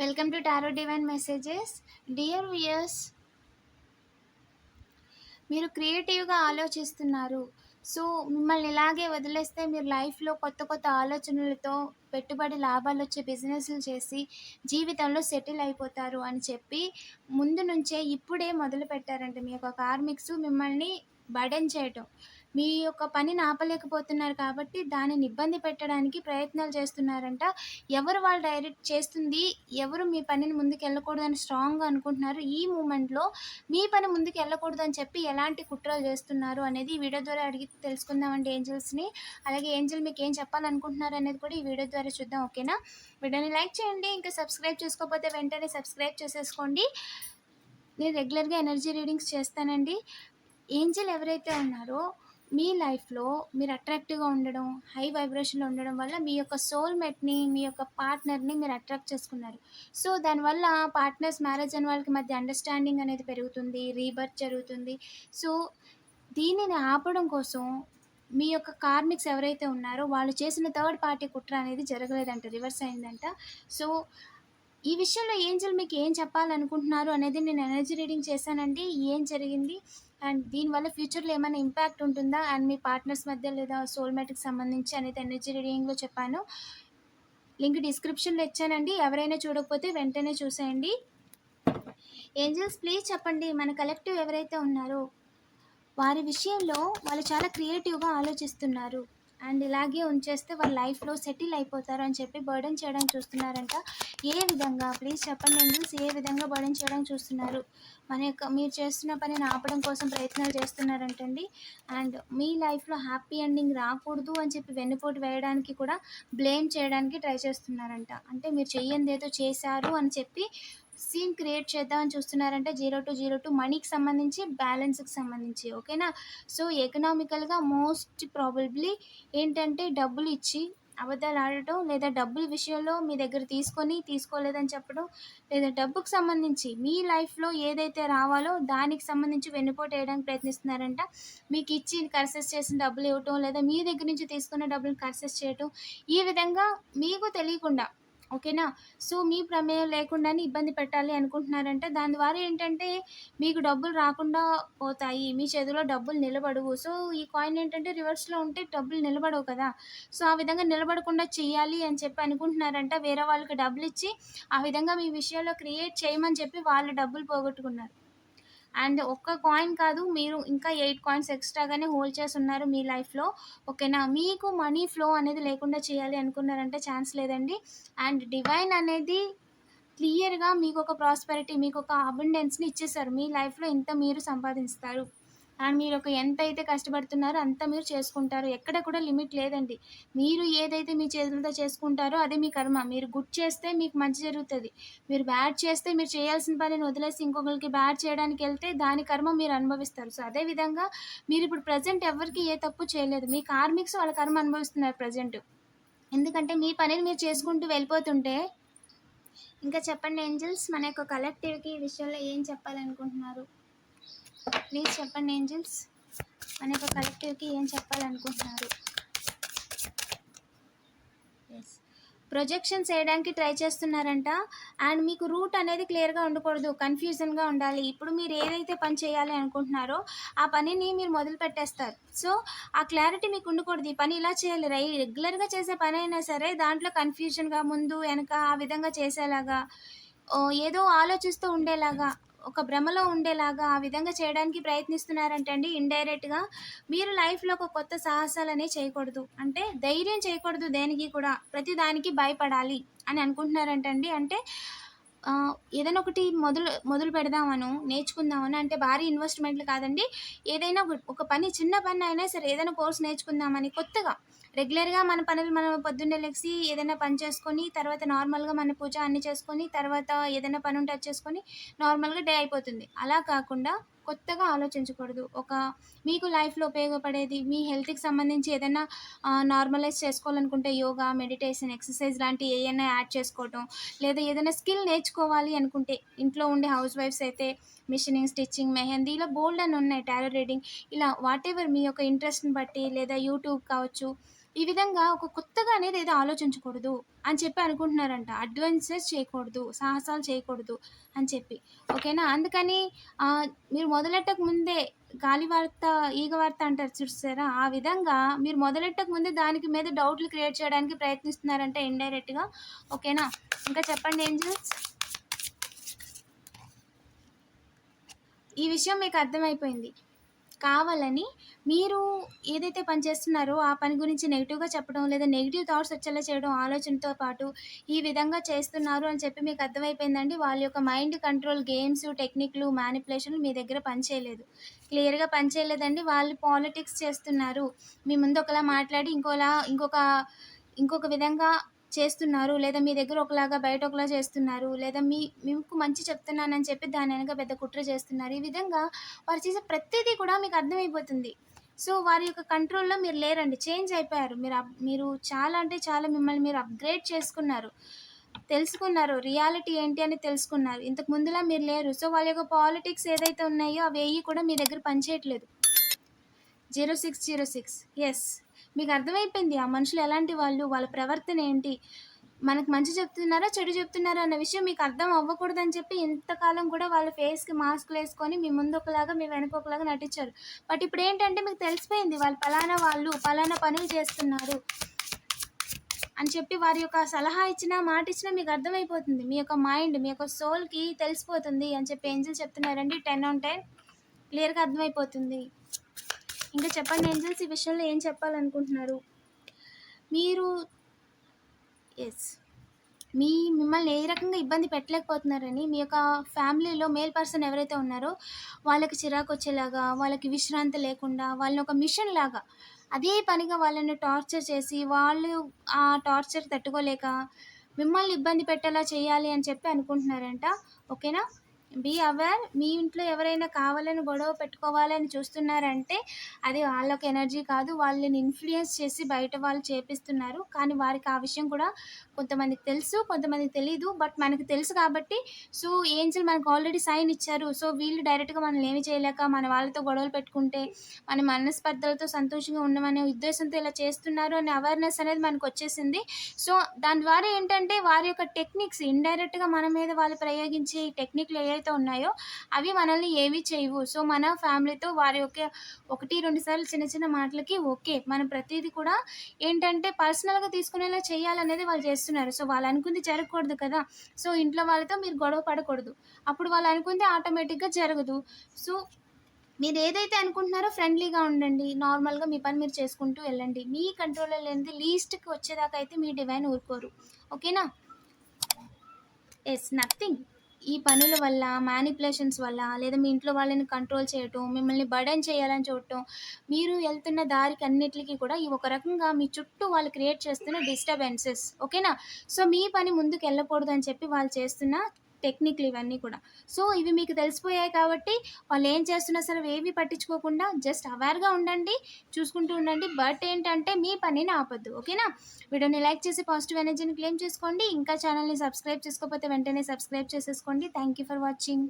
Welcome to tarot divine messages dear viewers మీరు క్రియేటివ్గా ఆలోచిస్తున్నారు. సో మిమ్మల్ని ఇలాగే వదిలేస్తే మీరు లైఫ్లో కొత్త కొత్త ఆలోచనలతో పెట్టుబడి లాభాలు వచ్చే బిజినెస్లు చేసి జీవితంలో సెటిల్ అయిపోతారు అని చెప్పి ముందు నుంచే ఇప్పుడే మొదలు పెట్టారంటే మీ యొక్క కార్మిక్స్ మిమ్మల్ని బడెన్ చేయటం. మీ యొక్క పనిని ఆపలేకపోతున్నారు కాబట్టి దానిని ఇబ్బంది పెట్టడానికి ప్రయత్నాలు చేస్తున్నారంట. ఎవరు వాళ్ళు డైరెక్ట్ చేస్తుంది ఎవరు మీ పనిని ముందుకు వెళ్ళకూడదని స్ట్రాంగ్గా అనుకుంటున్నారు ఈ మూమెంట్లో మీ పని ముందుకు వెళ్ళకూడదు అని చెప్పి ఎలాంటి కుట్రలు చేస్తున్నారు అనేది ఈ వీడియో ద్వారా అడిగి తెలుసుకుందామండి ఏంజల్స్ని. అలాగే ఏంజల్ మీకు ఏం చెప్పాలనుకుంటున్నారు అనేది కూడా ఈ వీడియో ద్వారా చూద్దాం ఓకేనా? వీడియోని లైక్ చేయండి ఇంకా సబ్స్క్రైబ్ చేసుకోకపోతే వెంటనే సబ్స్క్రైబ్ చేసేసుకోండి. నేను రెగ్యులర్గా ఎనర్జీ రీడింగ్స్ చేస్తానండి. ఏంజల్ ఎవరైతే ఉన్నారో మీ లైఫ్లో మీరు అట్రాక్టివ్గా ఉండడం హై వైబ్రేషన్లో ఉండడం వల్ల మీ యొక్క సోల్మేట్ని మీ యొక్క పార్ట్నర్ని మీరు అట్రాక్ట్ చేసుకున్నారు. సో దానివల్ల పార్ట్నర్స్ మ్యారేజ్ అయిన వాళ్ళకి మధ్య అండర్స్టాండింగ్ అనేది పెరుగుతుంది రీబర్త్ జరుగుతుంది. సో దీనిని ఆపడం కోసం మీ యొక్క కార్మిక్స్ ఎవరైతే ఉన్నారో వాళ్ళు చేసిన థర్డ్ పార్టీ కుట్ర అనేది జరగలేదంట రివర్స్ అయిందంట. సో ఈ విషయంలో ఏంజల్ మీకు ఏం చెప్పాలనుకుంటున్నారు అనేది నేను ఎనర్జీ రీడింగ్ చేశానండి. ఏం జరిగింది? అండ్ దీనివల్ల ఫ్యూచర్లో ఏమైనా ఇంపాక్ట్ ఉంటుందా? అండ్ మీ పార్ట్నర్స్ మధ్య లేదా సోల్మేట్కి సంబంధించి అనేది ఎనర్జీ రీడింగ్లో చెప్పాను. లింక్ డిస్క్రిప్షన్లో ఇచ్చానండి. ఎవరైనా చూడకపోతే వెంటనే చూసేయండి. ఏంజల్స్ ప్లీజ్ చెప్పండి. మన కలెక్టివ్ ఎవరైతే ఉన్నారో వారి విషయంలో వాళ్ళు చాలా క్రియేటివ్గా ఆలోచిస్తున్నారు. అండ్ ఇలాగే ఉంచేస్తే వాళ్ళ లైఫ్లో సెటిల్ అయిపోతారు అని చెప్పి బర్డెన్ చేయడానికి చూస్తున్నారంట. ఏ విధంగా? ప్లీజ్ చెప్పండి ఏంజల్స్ ఏ విధంగా బర్డెన్ చేయడానికి చూస్తున్నారు? మన యొక్క మీరు చేస్తున్న పనిని ఆపడం కోసం ప్రయత్నాలు చేస్తున్నారంటండి. అండ్ మీ లైఫ్లో హ్యాపీ ఎండింగ్ రాకూడదు అని చెప్పి వెన్నుపోటు వేయడానికి కూడా బ్లేమ్ చేయడానికి ట్రై చేస్తున్నారంట. అంటే మీరు చెయ్యంది ఏదో చేశారు అని చెప్పి సీన్ క్రియేట్ చేద్దామని చూస్తున్నారంటే జీరో టు జీరో టు మనీకి సంబంధించి బ్యాలెన్స్కి సంబంధించి ఓకేనా? సో ఎకనామికల్గా మోస్ట్ ప్రాబబ్లీ ఏంటంటే డబ్బులు ఇచ్చి అబద్ధాలు ఆడటం లేదా డబ్బుల విషయంలో మీ దగ్గర తీసుకొని తీసుకోలేదని చెప్పడం లేదా డబ్బుకు సంబంధించి మీ లైఫ్లో ఏదైతే రావాలో దానికి సంబంధించి వెన్నుపోటు వేయడానికి ప్రయత్నిస్తున్నారంట. మీకు ఇచ్చి కర్సెస్ చేసిన డబ్బులు ఇవ్వటం లేదా మీ దగ్గర నుంచి తీసుకున్న డబ్బులు కర్సెస్ చేయటం ఈ విధంగా మీకు తెలియకుండా ఓకేనా? సో మీ ప్రమేయం లేకుండానే ఇబ్బంది పెట్టాలి అనుకుంటున్నారంటే దాని ద్వారా ఏంటంటే మీకు డబ్బులు రాకుండా పోతాయి. మీ చేతిలో డబ్బులు నిలబడవు. సో ఈ కాయిన్ ఏంటంటే రివర్స్లో ఉంటే డబ్బులు నిలబడవు కదా. సో ఆ విధంగా నిలబడకుండా చేయాలి అని చెప్పి అనుకుంటున్నారంట. వేరే వాళ్ళకి డబ్బులు ఇచ్చి ఆ విధంగా మీ విషయంలో క్రియేట్ చేయమని చెప్పి వాళ్ళు డబ్బులు పోగొట్టుకున్నారు. అండ్ ఒక్క కాయిన్ కాదు మీరు ఇంకా ఎయిట్ కాయిన్స్ ఎక్స్ట్రాగానే హోల్డ్ చేసి ఉన్నారు మీ లైఫ్లో ఓకేనా? మీకు మనీ ఫ్లో అనేది లేకుండా చేయాలి అనుకున్నారంటే ఛాన్స్ లేదండి. అండ్ డివైన్ అనేది క్లియర్గా మీకు ఒక ప్రాస్పెరిటీ మీకు ఒక అబండెన్స్ని ఇచ్చేసారు. మీ లైఫ్లో ఇంత మీరు సంపాదిస్తారు. అండ్ మీరు ఒక ఎంత అయితే కష్టపడుతున్నారో అంత మీరు చేసుకుంటారు. ఎక్కడ కూడా లిమిట్ లేదండి. మీరు ఏదైతే మీ చేతులతో చేసుకుంటారో అదే మీ కర్మ. మీరు గుడ్ చేస్తే మీకు మంచి జరుగుతుంది. మీరు బ్యాడ్ చేస్తే మీరు చేయాల్సిన పనిని వదిలేసి ఇంకొకరికి బ్యాడ్ చేయడానికి వెళ్తే దాని కర్మ మీరు అనుభవిస్తారు. సో అదే విధంగా మీరు ఇప్పుడు ప్రజెంట్ ఎవరికి ఏ తప్పు చేయలేదు. మీ కార్మిక్స్ వాళ్ళ కర్మ అనుభవిస్తున్నారు ప్రజెంట్ ఎందుకంటే మీ పనిని మీరు చేసుకుంటూ వెళ్ళిపోతుంటే ఇంకా చెప్పండి ఏంజల్స్ మన యొక్క కలెక్టివ్కి ఈ విషయంలో ఏం చెప్పాలనుకుంటున్నారు? ప్లీజ్ చెప్పండి ఏంజిల్స్? మన యొక్క కలెక్టివ్కి ఏం చెప్పాలనుకుంటున్నారు? ఎస్ ప్రొజెక్షన్స్ వేయడానికి ట్రై చేస్తున్నారంట. అండ్ మీకు రూట్ అనేది క్లియర్గా ఉండకూడదు. కన్ఫ్యూజన్గా ఉండాలి. ఇప్పుడు మీరు ఏదైతే పని చేయాలి అనుకుంటున్నారో ఆ పనిని మీరు మొదలు పెట్టేస్తారు. సో ఆ క్లారిటీ మీకు ఉండకూడదు. ఈ పని ఇలా చేయాలి. రై రెగ్యులర్గా చేసే పని అయినా సరే దాంట్లో కన్ఫ్యూజన్గా ముందు వెనక ఆ విధంగా చేసేలాగా ఓ, ఏదో ఆలోచిస్తూ ఉండేలాగా ఒక భ్రమలో ఉండేలాగా ఆ విధంగా చేయడానికి ప్రయత్నిస్తున్నారంటండి ఇండైరెక్ట్గా. మీరు లైఫ్లో ఒక కొత్త సాహసాలనే చేయకూడదు. అంటే ధైర్యం చేయకూడదు దేనికి కూడా. ప్రతి దానికి భయపడాలి అని అనుకుంటున్నారంటండి. అంటే ఏదైనా ఒకటి మొదలు మొదలు పెడదామను నేర్చుకుందామని అంటే భారీ ఇన్వెస్ట్మెంట్లు కాదండి. ఏదైనా ఒక పని చిన్న పని అయినా సరే ఏదైనా కోర్స్ నేర్చుకుందామని కొత్తగా రెగ్యులర్గా మన పనులు మనం పొద్దున్నే లెగిసి ఏదైనా పని చేసుకొని తర్వాత నార్మల్గా మన పూజ అన్ని చేసుకొని తర్వాత ఏదైనా పని ఉంటే అది చేసుకొని నార్మల్గా డే అయిపోతుంది. అలా కాకుండా కొత్తగా ఆలోచించకూడదు. ఒక మీకు లైఫ్లో ఉపయోగపడేది మీ హెల్త్కి సంబంధించి ఏదైనా నార్మలైజ్ చేసుకోవాలనుకుంటే యోగా మెడిటేషన్ ఎక్సర్సైజ్ లాంటి ఏమైనా యాడ్ చేసుకోవటం లేదా ఏదైనా స్కిల్ నేర్చుకోవాలి అనుకుంటే ఇంట్లో ఉండే హౌస్ వైఫ్స్ అయితే మిషనింగ్ స్టిచ్చింగ్ మెహందీ ఇలా బోల్డ్ అని ఉన్నాయి టారో రీడింగ్ ఇలా వాట్ ఎవర్ మీ యొక్క ఇంట్రెస్ట్ని బట్టి లేదా యూట్యూబ్ కావచ్చు ఈ విధంగా ఒక కొత్తగా అనేది ఏదో ఆలోచించకూడదు అని చెప్పి అనుకుంటున్నారంట. అడ్వెంచర్స్ చేయకూడదు సాహసాలు చేయకూడదు అని చెప్పి. ఓకేనా? అందుకని మీరు మొదలెట్టక ముందే గాలి వార్త ఈగ వార్త అంటారు చూస్తారా ఆ విధంగా మీరు మొదలెట్టక ముందే దానికి మీద డౌట్లు క్రియేట్ చేయడానికి ప్రయత్నిస్తున్నారంటే ఇండైరెక్ట్గా ఓకేనా? ఇంకా చెప్పండి ఏంజల్స్? ఈ విషయం మీకు అర్థమైపోయింది. కావాలని మీరు ఏదైతే పని చేస్తున్నారో ఆ పని గురించి నెగిటివ్గా చెప్పడం లేదా నెగిటివ్ థాట్స్ వచ్చేలా చేయడం ఆలోచనతో పాటు ఈ విధంగా చేస్తున్నారు అని చెప్పి మీకు అర్థమైపోయిందండి. వాళ్ళ యొక్క మైండ్ కంట్రోల్ గేమ్స్ టెక్నిక్లు మ్యానిపులేషన్లు మీ దగ్గర పనిచేయలేదు క్లియర్గా పనిచేయలేదండి వాళ్ళు పాలిటిక్స్ చేస్తున్నారు. మీ ముందు ఒకలా మాట్లాడి ఇంకోలా ఇంకొక ఇంకొక విధంగా చేస్తున్నారు లేదా మీ దగ్గర ఒకలాగా బయట ఒకలా చేస్తున్నారు లేదా మీ మీకు మంచి చెప్తున్నానని చెప్పి దాని వెనక పెద్ద కుట్ర చేస్తున్నారు. ఈ విధంగా వారు చేసే ప్రతిదీ కూడా మీకు అర్థమైపోతుంది. సో వారి యొక్క కంట్రోల్లో మీరు లేరండి. చేంజ్ అయిపోయారు. మీరు మీరు చాలా అంటే చాలా మిమ్మల్ని మీరు అప్గ్రేడ్ చేసుకున్నారు. తెలుసుకున్నారు. రియాలిటీ ఏంటి అని తెలుసుకున్నారు. ఇంతకు ముందులా మీరు లేరు. సో వాళ్ళ యొక్క పాలిటిక్స్ ఏదైతే ఉన్నాయో అవి కూడా మీ దగ్గర పనిచేయట్లేదు. Zero six zero six. Yes మీకు అర్థమైపోయింది. ఆ మనుషులు ఎలాంటి వాళ్ళు? వాళ్ళ ప్రవర్తన ఏంటి? మనకు మంచి చెప్తున్నారా చెడు చెప్తున్నారా అన్న విషయం మీకు అర్థం అవ్వకూడదని చెప్పి ఇంతకాలం కూడా వాళ్ళ ఫేస్కి మాస్క్లు వేసుకొని మీ ముందు ఒకలాగా మీ వెనక ఒకలాగా నటించారు. బట్ ఇప్పుడు ఏంటంటే మీకు తెలిసిపోయింది వాళ్ళు పలానా వాళ్ళు పలానా పనులు చేస్తున్నారు అని చెప్పి వారి యొక్క సలహా ఇచ్చినా మాట ఇచ్చినా మీకు అర్థమైపోతుంది. మీ యొక్క మైండ్ మీ యొక్క సోల్కి తెలిసిపోతుంది అని చెప్పి ఏంజల్ చెప్తున్నారండి. Ten on ten. క్లియర్గా అర్థమైపోతుంది. ఇంకా చెప్పండి ఏంజల్స్ ఈ విషయంలో ఏం చెప్పాలనుకుంటున్నారు? మీరు ఎస్ మీ మిమ్మల్ని ఏ రకంగా ఇబ్బంది పెట్టలేకపోతున్నారని మీ యొక్క ఫ్యామిలీలో మేల్ పర్సన్ ఎవరైతే ఉన్నారో వాళ్ళకి చిరాకు వచ్చేలాగా వాళ్ళకి విశ్రాంతి లేకుండా వాళ్ళని ఒక మిషన్ లాగా అదే పనిగా వాళ్ళని టార్చర్ చేసి వాళ్ళు ఆ టార్చర్ తట్టుకోలేక మిమ్మల్ని ఇబ్బంది పెట్టేలా చేయాలి అని చెప్పి అనుకుంటున్నారంట. ఓకేనా? బీ అవేర్ మీ ఇంట్లో ఎవరైనా కావాలని గొడవ పెట్టుకోవాలని చూస్తున్నారంటే అది వాళ్ళకి ఎనర్జీ కాదు వాళ్ళని ఇన్ఫ్లుయెన్స్ చేసి బయట వాళ్ళు చేపిస్తున్నారు. కానీ వారికి ఆ విషయం కూడా కొంతమందికి తెలుసు కొంతమందికి తెలియదు బట్ మనకి తెలుసు కాబట్టి సో ఏంజల్ మనకు ఆల్రెడీ సైన్ ఇచ్చారు. సో వీళ్ళు డైరెక్ట్గా మనల్ని ఏమి చేయలేక మన వాళ్ళతో గొడవలు పెట్టుకుంటే మన మనస్పర్ధలతో సంతోషంగా ఉండమనే ఉద్దేశంతో ఇలా చేస్తున్నారు అనే అవేర్నెస్ అనేది మనకు వచ్చేసింది. సో దాని ద్వారా ఏంటంటే వారి యొక్క టెక్నిక్స్ ఇండైరెక్ట్గా మన మీద వాళ్ళు ప్రయోగించే ఈ టెక్నిక్లు ఏవైతే ఉన్నాయో అవి మనల్ని ఏవి చేయవు. సో మన ఫ్యామిలీతో వారి యొక్క ఒకటి రెండు సార్లు చిన్న చిన్న మాటలకి ఓకే. మనం ప్రతిదీ కూడా ఏంటంటే పర్సనల్గా తీసుకునేలా చేయాలనేది వాళ్ళు చేస్తున్నారు. సో వాళ్ళు అనుకుంది జరగకూడదు కదా. సో ఇంట్లో వాళ్ళతో మీరు గొడవ పడకూడదు. అప్పుడు వాళ్ళు అనుకుంది ఆటోమేటిక్గా జరగదు. సో మీరు ఏదైతే అనుకుంటున్నారో ఫ్రెండ్లీగా ఉండండి. నార్మల్గా మీ పని మీరు చేసుకుంటూ వెళ్ళండి. మీ కంట్రోల్లో లేనిది లీస్ట్కి వచ్చేదాకా అయితే మీ డివైన్ ఊరుకోరు. ఓకేనా? ఎస్ నథింగ్ ఈ పనుల వల్ల మ్యానిపులేషన్స్ వల్ల లేదా మీ ఇంట్లో వాళ్ళని కంట్రోల్ చేయటం మిమ్మల్ని బర్డెన్ చేయాలని చూడటం మీరు వెళ్తున్న దారికి అన్నిటికీ కూడా ఈ ఒక రకంగా మీ చుట్టూ వాళ్ళు క్రియేట్ చేస్తున్న డిస్టర్బెన్సెస్ ఓకేనా సో మీ పని ముందుకు వెళ్ళకూడదు అని చెప్పి వాళ్ళు చేస్తున్న టెక్నిక్లు ఇవన్నీ కూడా. సో ఇవి మీకు తెలిసిపోయాయి కాబట్టి వాళ్ళు ఏం చేస్తున్నా సరే ఏవి పట్టించుకోకుండా జస్ట్ అవేర్గా ఉండండి చూసుకుంటూ ఉండండి. బట్ ఏంటంటే మీ పనిని ఆపొద్దు ఓకేనా? వీడియోని లైక్ చేసి పాజిటివ్ ఎనర్జీని క్లెయిమ్ చేసుకోండి. ఇంకా ఛానల్ని సబ్స్క్రైబ్ చేసుకోకపోతే వెంటనే సబ్స్క్రైబ్ చేసేసుకోండి. Thank you for watching.